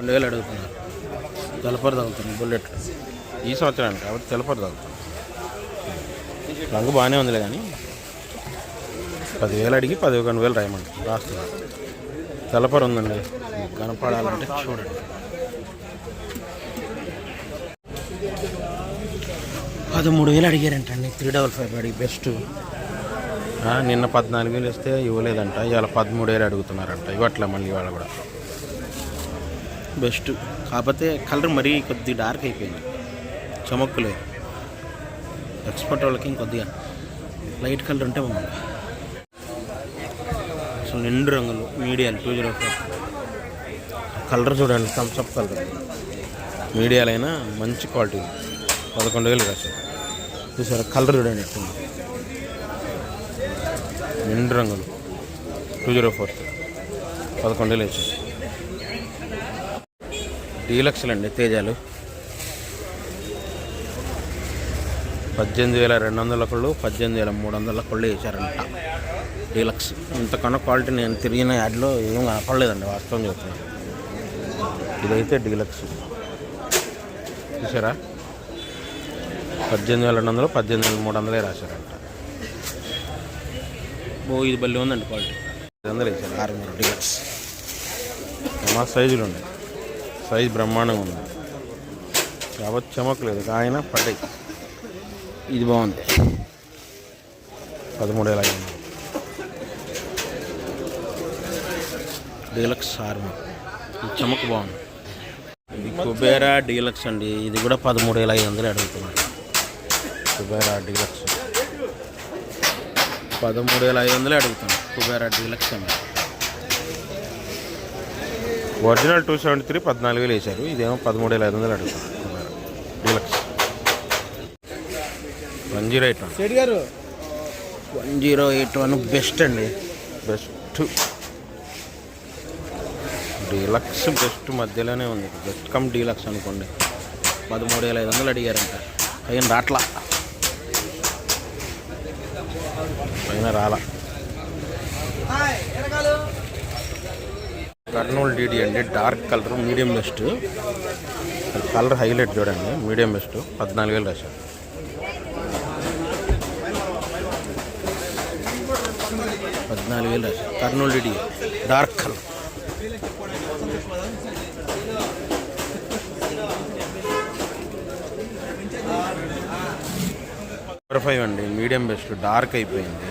రెండు వేలు అడుగుతున్నారు. తెలపరు తగ్గుతుంది బుల్లెట్. ఈ సంవత్సరానికి కాబట్టి తెలపరు తగ్గుతుంది రంగు బాగానే ఉందిలే కానీ. పదివేలు అడిగి పదిహేను వేలు రాయమండి రాస్తున్నారు తెలపరు ఉందండి. కనపడాలంటే చూడండి. పదమూడు వేలు అడిగారంటండి త్రీ డబల్ ఫైవ్ అడిగి బెస్ట్. నిన్న పద్నాలుగు వేలు ఇస్తే ఇవ్వలేదంట ఇవాళ పదమూడు వేలు అడుగుతున్నారంట ఇవ్వట్లే మళ్ళీ ఇవాళ కూడా. బెస్ట్. కాకపోతే కలర్ మరీ కొద్ది డార్క్ అయిపోయింది. చమక్కులే. ఎక్స్పర్ట్ వాళ్ళకి ఇంకొద్దిగా లైట్ కలర్ ఉంటే బాగుంది అసలు నిండు రంగులు మీడియాలు టూ జీరో ఫోర్ కలర్ చూడండి థమ్స్అప్ కలర్. మీడియాలైనా మంచి క్వాలిటీ. పదకొండు వేలు కాదు చూసారా కలర్ చూడండి ఎట్టుంది నిండు రంగులు. టూ జీరో ఫోర్ పదకొండు వేలు వేసారు డీలక్స్లు అండి తేజాలు. పద్దెనిమిది వేల రెండు వందల కళ్ళు పద్దెనిమిది వేల మూడు వందల కళ్ళు వేశారంట. డీలక్స్. ఇంతకన్నా క్వాలిటీ నేను తిరిగిన యాడ్లో ఏం కనపడలేదండి వాస్తవం చెప్తున్నాను ఇదైతే డీలక్స్. చూసారా పద్దెనిమిది వేల రెండు వందలు పద్దెనిమిది వేల మూడు వందలే రాశారంట. ఓ ఇది బల్లి ఉందండి క్వాలిటీ. ఐదు వందలు వేసారు ఆరు మూడు డీలక్స్. మా సైజులు ఉన్నాయి సైజ్ బ్రహ్మాండంగా ఉంది. కాబట్టి చమకలేదు ఆయన పడ్డాయి. ఇది బాగుంది. పదమూడు వేల ఐదు డీలక్స్ ఆర్మీ. ఈ చమక్ బాగుంది. ఇది కుబేరా డీలక్స్ అండి. ఇది కూడా పదమూడు వేల ఐదు వందలు అడుగుతున్నాడు కుబేరా డీలక్స్. పదమూడు వేల ఐదు వందలే అడుగుతున్నాడు కుబేరా డీలక్స్ అండి. ఒరిజినల్ టూ సెవెంటీ త్రీ పద్నాలుగు వేలు వేశారు. ఇదేమో పదమూడు వేల ఐదు వందలు అడుగుతున్నాడు Kubera deluxe. One zero eight one. గారు. One zero eight one best అండి. బెస్ట్. డీలక్స్ బెస్ట్ మధ్యలోనే ఉంది. బెస్ట్ కమ్ డీలక్స్ అనుకోండి. పదమూడు వేల ఐదు వందలు అడిగారంట. పైన రాట్లా. పైన రాలా. కర్నూలు డీడీ అండి. Dark colour medium best. Colour highlight చూడండి. Medium best. పద్నాలుగు వేలు రాశారు. పద్నాలుగు వేలు రాశారు. Kurnool DD dark colour. Number five అండి. Medium best. డార్క్ అయిపోయింది.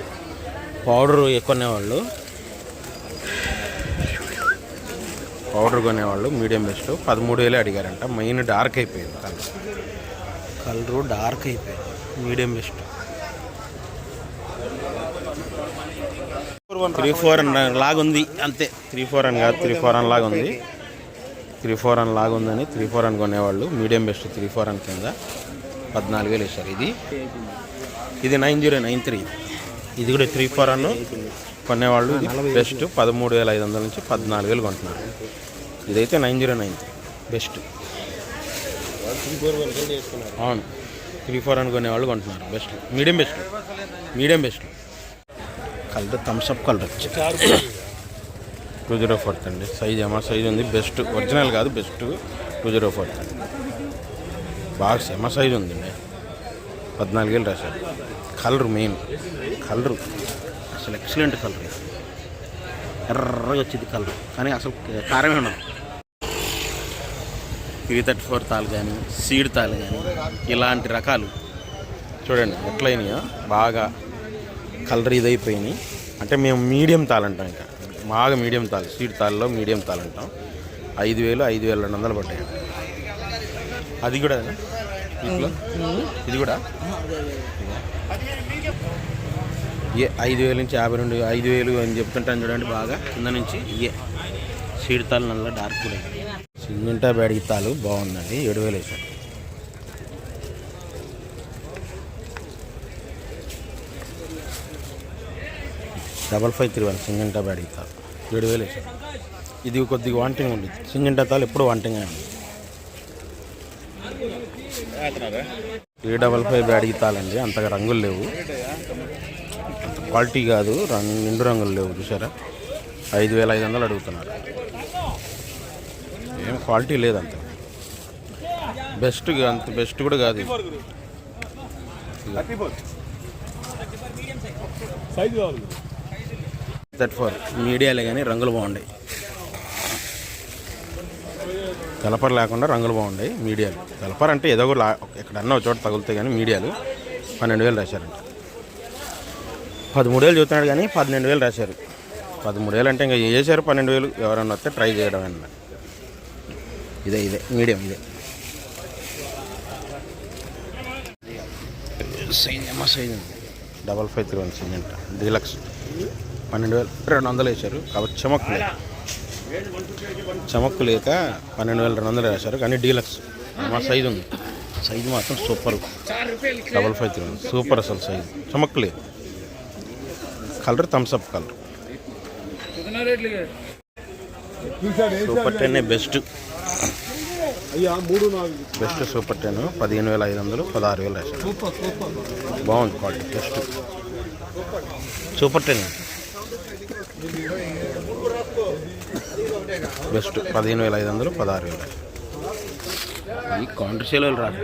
పౌడర్ వాళ్ళు పౌడర్ కొనేవాళ్ళు మీడియం బెస్ట్ పదమూడు వేలే అడిగారంట. మెయిన్ డార్క్ అయిపోయింది కలర్. కలరు డార్క్ అయిపోయింది. మీడియం బెస్ట్ త్రీ ఫోర్ అన్ లాగా ఉంది అంతే. త్రీ ఫోర్ అని కాదు త్రీ ఫోర్ అని లాగా ఉంది త్రీ ఫోర్ అని లాగా ఉందని త్రీ ఫోర్ అని కొనేవాళ్ళు. మీడియం బెస్ట్ త్రీ ఫోర్ అని కింద. పద్నాలుగు వేలు వేశారు. ఇది ఇది నైన్ జీరో నైన్ త్రీ. ఇది కూడా త్రీ ఫోర్ అన్ కొనేవాళ్ళు. బెస్ట్. పదమూడు వేల ఐదు వందల నుంచి పద్నాలుగు వేలు కొంటున్నారు. ఇదైతే nine zero nine three. Best. అవును. త్రీ ఫోర్ అని కొనేవాళ్ళు కొంటున్నారు. Best. Medium best. Medium best. Colour Thums Up colour వచ్చి టూ జీరో ఫోర్త్ అండి. సైజ్ ఏమో సైజ్ ఉంది. బెస్ట్. ఒరిజినల్ కాదు బెస్ట్. టూ జీరో ఫోర్త్ అండి. బాగా సెమ సైజ్ ఉందండి పద్నాలుగు వేలు రాశారు. Colour main. కలర్. అసలు ఎక్సలెంట్ కలర్. ఎర్రగా వచ్చింది కలర్. కానీ అసలు కారమే ఉండదు. త్రీ థర్టీ ఫోర్ తాలు కానీ సీడ్ తాలు కానీ ఇలాంటి రకాలు. చూడండి ఎట్లయినాయో బాగా కలర్ ఇదైపోయినాయి. అంటే మేము మీడియం తాలు అంటాం ఇంకా. బాగా మీడియం తాలు సీడ్ తాళ్ళలో మీడియం తాలు అంటాం. ఐదు వేలు ఐదు వేల రెండు వందలు పడ్డాయి. అది కూడా వీటిలో? ఇది కూడా? ఏ ఐదు వేల నుంచి యాభై రెండు ఐదు వేలు అని చెప్తుంటాను చూడండి బాగా. కింద నుంచి ఏ సీడ్ తాలు నల్ల డార్క్ కూడా సింగింటా బ్యాడిగి తాలు బాగుందండి ఏడు వేలు వేసాను double five three one Syngenta Byadgi తాలు ఏడు వేలు వేసాను ఇది కొద్దిగా వాంటింగ్ ఉంది. సింగంటా తాలు ఎప్పుడు వాంటింగ్ అండి త్రీ డబల్ ఫైవ్ బ్యాడిగి తాలండి అంతగా రంగులు లేవు. క్వాలిటీ కాదు రంగు నిండు రంగులు లేవు చూసారా? ఐదు వేల ఐదు వందలు అడుగుతున్నారు. ఏం క్వాలిటీ లేదంత. బెస్ట్ అంత బెస్ట్ కూడా కాదు థర్టీ ఫోర్ మీడియాలే కానీ రంగులు బాగున్నాయి కలపర్ లేకుండా రంగులు బాగున్నాయి మీడియాలు. కలపర్ అంటే ఏదో ఒకటి లా- ఎక్కడన్నా ఒక చోట తగులుతాయి కానీ మీడియాలు. పన్నెండు వేలు రాశారంట. పదమూడు వేలు చూస్తున్నాడు కానీ పన్నెండు వేలు రాశారు. పదమూడు వేలు అంటే ఇంకా చేశారు? పన్నెండు వేలు ఎవరైనా వస్తే ట్రై చేయడం అన్న ఇదే ఇదే మీడియం ఇదే సైజ్ ఏమో సైజ్ ఉంది double five three one Syngenta deluxe పన్నెండు వేలు రెండు వందలు వేశారు కాబట్టి చమక్కు లేక చమక్కు లేక పన్నెండు వేల రెండు వందలు వేశారు కానీ డీలక్స్ మా సైజు ఉంది. సైజు మాత్రం super double five three one super అసలు సైజు చమక్కు లేదు colour Thums Up colour super ten best best super ten పదిహేను వేల ఐదు వందలు పదహారు వేలు సూపర్ బాగుంది quality best. Super ten. Best పదిహేను వేల ఐదు వందలు పదహారు వేలు ఈ కౌంటర్ సేల్ రాదు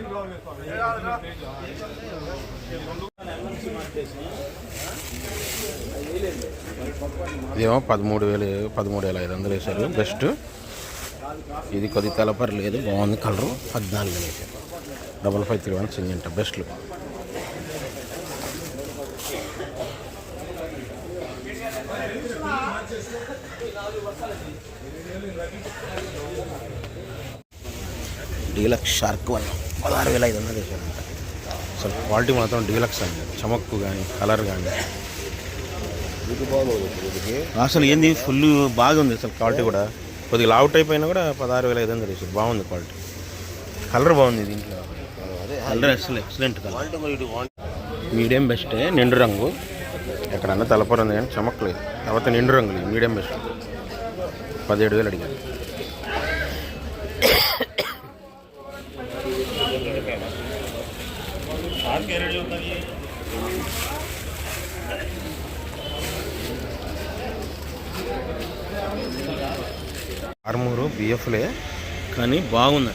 ఇదేమో పదమూడు వేలు పదమూడు వేల ఐదు వందలు వేశారు. బెస్ట్. ఇది కొద్ది తెలపర్ లేదు బాగుంది కలరు. పద్నాలుగు వేలు double five three one Syngenta బెస్ట్లు డీలక్స్ షార్క్ వన్ పదహారు వేల ఐదు వందలు వేసారంట అసలు క్వాలిటీ మాత్రం డీలక్స్ అండి. చమక్కు కానీ కలర్ కానీ అసలు ఏంది? ఫుల్ బాగుంది అసలు క్వాలిటీ కూడా. కొద్దిగా లావు టైప్ అయినా కూడా పదహారు వేల ఐదు వందలు వేసారు. బాగుంది క్వాలిటీ. కలర్ బాగుంది దీంట్లో. కలర్ అసలు ఎక్సలెంట్ కలర్. మీడియం బెస్టే నిండు రంగు. ఎక్కడన్నా తలపరంది కానీ చమక్కలేదు తర్వాత నిండు రంగులు మీడియం బెస్ట్ పదిహేడు వేలు అడిగారు ఆర్మూరు బిఎఫ్లే కానీ బాగుంది.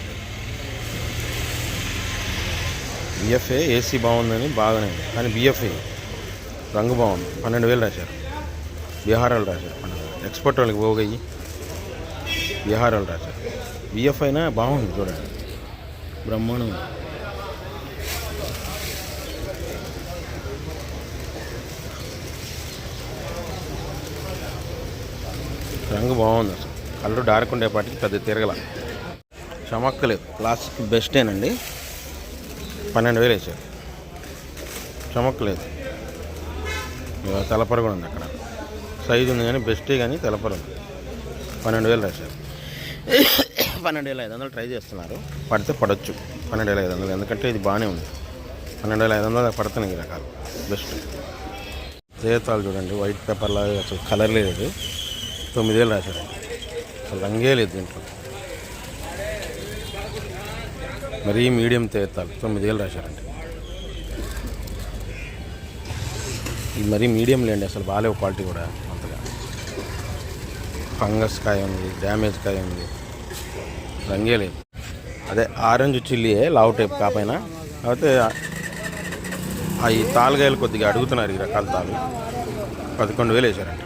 బిఎఫ్ఏ ఏసీ బాగుందని బాగానే ఉంది. కానీ బిఎఫ్ఏ రంగు బాగుంది. పన్నెండు వేలు రాశారు. బీహార్ వాళ్ళు రాశారు పన్నెండు వేలు. ఎక్స్పోర్ట్ వాళ్ళకి పోగయ్యి. బీహార్ వాళ్ళు రాశారు. బిఎఫ్ అయినా బాగుంది చూడండి. బ్రహ్మాండం. రంగు బాగుంది అసలు. కలర్ డార్క్ ఉండేపాటికి పెద్ద తిరగల. చమక్కలేదు. క్లాసిక్ బెస్టేనండి పన్నెండు వేలు వేసారు. చమక్కలేదు. తెలపర కూడా ఉంది అక్కడ. సైజు ఉంది కానీ బెస్టే కానీ తెలపర ఉంది. పన్నెండు వేలు రాశారు. పన్నెండు వేల ఐదు వందలు ట్రై చేస్తున్నారు. పడితే పడవచ్చు పన్నెండు వేల ఐదు వందలు. ఎందుకంటే ఇది బాగానే ఉంది. పన్నెండు వేల ఐదు వందలు పడుతున్నాయి ఈ రకాలు. బెస్ట్ జీతాలు చూడండి. వైట్ పేపర్ లాగా అసలు కలర్ లేదు తొమ్మిది వేలు రాశారండి రంగే లేదు దీంట్లో. మరీ మీడియం తేతాలు తొమ్మిది వేలు రాశారండి ఇది మరీ మీడియం లేండి అసలు బాగాలేవు క్వాలిటీ కూడా అంతగా. ఫంగస్ కాయ ఉంది డ్యామేజ్ కాయ ఉంది రంగే లేదు. అదే ఆరెంజ్ చిల్లీయే లావు టైప్ కాపైన కాకపోతే ఆ ఈ తాలుగాయలు కొద్దిగా అడుగుతున్నారు ఈ రకాల తాలు పదకొండు వేలు వేసారండి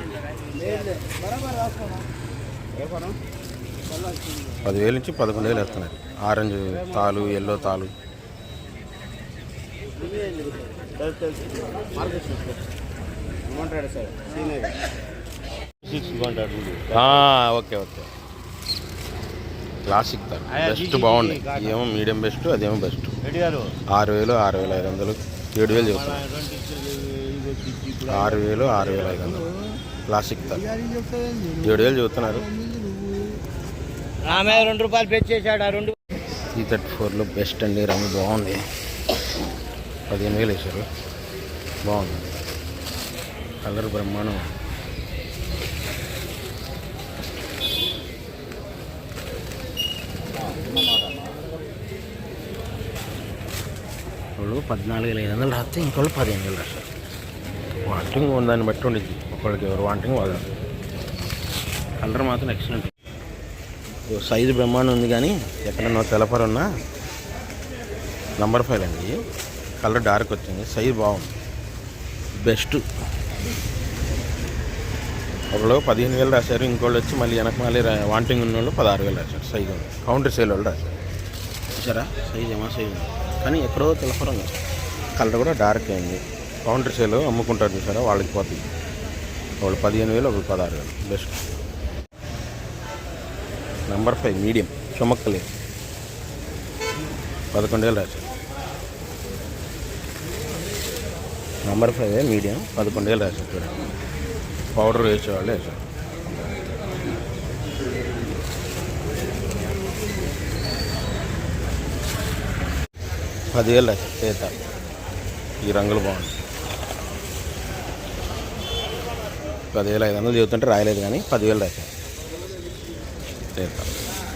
పదివేలు నుంచి పదకొండు వేలు వేస్తున్నారు. ఆరెంజ్ తాలు ఎల్లో తాలు. Okay okay. క్లాసిక్ తాలు. బెస్ట్ బాగుంది ఏమో మీడియం బెస్ట్ అదేమో బెస్ట్ ఆరు వేలు ఆరు వేల ఐదు వందలు ఏడు వేలు చెబుతున్నారు. ఆరు వేలు ఆరు వేల ఐదు వందలు. క్లాసిక్ తాలు. ఏడు వేలు చెబుతున్నారు. ఆమె రెండు రూపాయలు పెంచేశాడు ఆ రెండు ఈ థర్టీ ఫోర్లో బెస్ట్ అండి రంగు బాగుంది. పదిహేను వేలు వేశారు. బాగుంది. కలర్ బ్రహ్మాండం. వాళ్ళు పద్నాలుగు వేల ఐదు వందలు రాస్తే ఇంకోళ్ళు పదిహేను వేలు రాస్తారు వాంటింగ్ ఉందని బట్టి ఉండేది ఒకళ్ళకి ఎవరు వాంటింగ్ వాళ్ళు. కలర్ మాత్రం ఎక్సలెంట్ సైజు బ్రహ్మాండం ఉంది కానీ ఎక్కడన్నా తెలపరు ఉన్న నంబర్ ఫైవ్ అండి. కలర్ డార్క్ వచ్చింది. సైజు బాగుంది. బెస్ట్. ఒకళ్ళు పదిహేను వేలు రాశారు ఇంకోళ్ళు వచ్చి మళ్ళీ వెనక మళ్ళీ వాంటింగ్ ఉన్న వాళ్ళు పదహారు వేలు రాశారు. సైజు ఉంది. కౌంటర్ సేల్ వాళ్ళు రాశారు. చూసారా? సైజు ఏమో సైజ్ ఉంది. కానీ ఎక్కడో తెలపరం కలర్ కూడా డార్క్ అయింది. కౌంటర్ సేల్ అమ్ముకుంటారు చూసారా? వాళ్ళకి పోతుంది. వాళ్ళు పదిహేను వేలు ఒకళ్ళు పదహారు వేలు. బెస్ట్. నెంబర్ ఫైవ్ మీడియం చొమక్కలేదు పదకొండు వేలు రాశారు. నెంబర్ ఫైవ్ మీడియం పదకొండు వేలు రాశారు చూడండి. పౌడర్ వేసేవాళ్ళు వేసారు పదివేలు రాశారు. చేత. ఈ రంగులు బాగుంది పదివేలు ఐదు వందలు చెబుతుంటే రాయలేదు కానీ పదివేలు రాశారు. చేత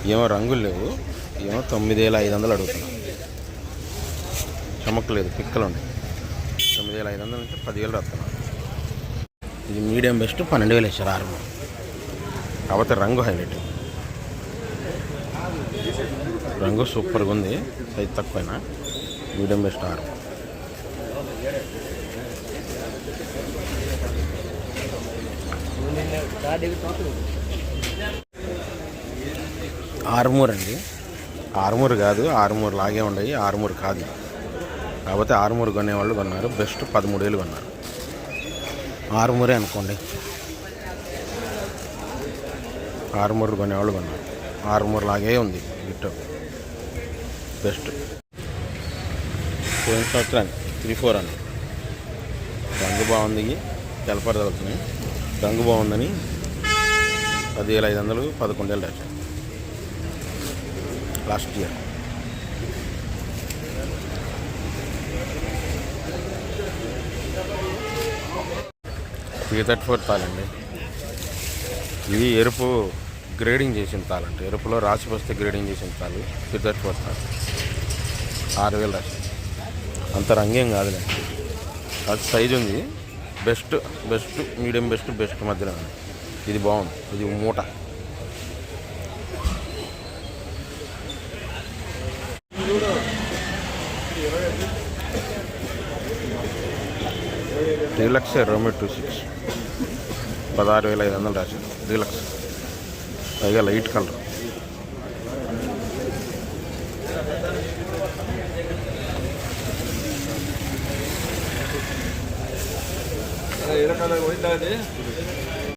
ఏమో రంగులు లేవు. ఏమో తొమ్మిది వేల ఐదు వందలు అడుగుతున్నాం. చమక్కలేదు పిక్కలు ఉన్నాయి. తొమ్మిది వేల ఐదు వందల నుంచి పదివేలు రాస్తున్నాం. ఇది మీడియం బెస్ట్ పన్నెండు వేలు వేసారు ఆరు. కాకపోతే రంగు హైలైట్. రంగు సూపర్గా ఉంది. సైజ్ తక్కువైనా. మీడియం బెస్ట్ ఆరు. ఆరుమూర్ అండి. ఆరుమూరు కాదు ఆరుమూరు లాగే ఉండయి ఆరుమూరు కాదు. కాకపోతే ఆరుమూరు కొనేవాళ్ళు కొన్నారు బెస్ట్ పదమూడు వేలు కొన్నారు. ఆరుమూరే అనుకోండి. ఆరుమూరు కొనేవాళ్ళు కొన్నారు. ఆరుమూరు లాగే ఉంది గిట్టు. బెస్ట్. పోయిన సంవత్సరాన్ని త్రీ ఫోర్ అని రంగు బాగుంది తెలపడదలుతున్నాయి రంగు బాగుందని పదివేల ఐదు వందలు పదకొండు వేలు last year three thirty four తాళండి ఇది ఎరుపు గ్రేడింగ్ చేసిన తాళండి ఎరుపులో రాసి వస్తే గ్రేడింగ్ చేసిన తాళ్ళు త్రీ థర్టీ ఫోర్ తాళ్ళు ఆరు వేలు రాసి. అంత రంగేం కాదులే. అది సైజ్ ఉంది. Best best medium best best మధ్యలో ఇది బాగుంది. ఇది మూట. డీలక్స్ రోమి టూ సిక్స్. పదహారు వేల ఐదు వందలు రాశారు. డీలక్స్ పైగా లైట్ కలర్. ఏ రకాల పోయిందా అది?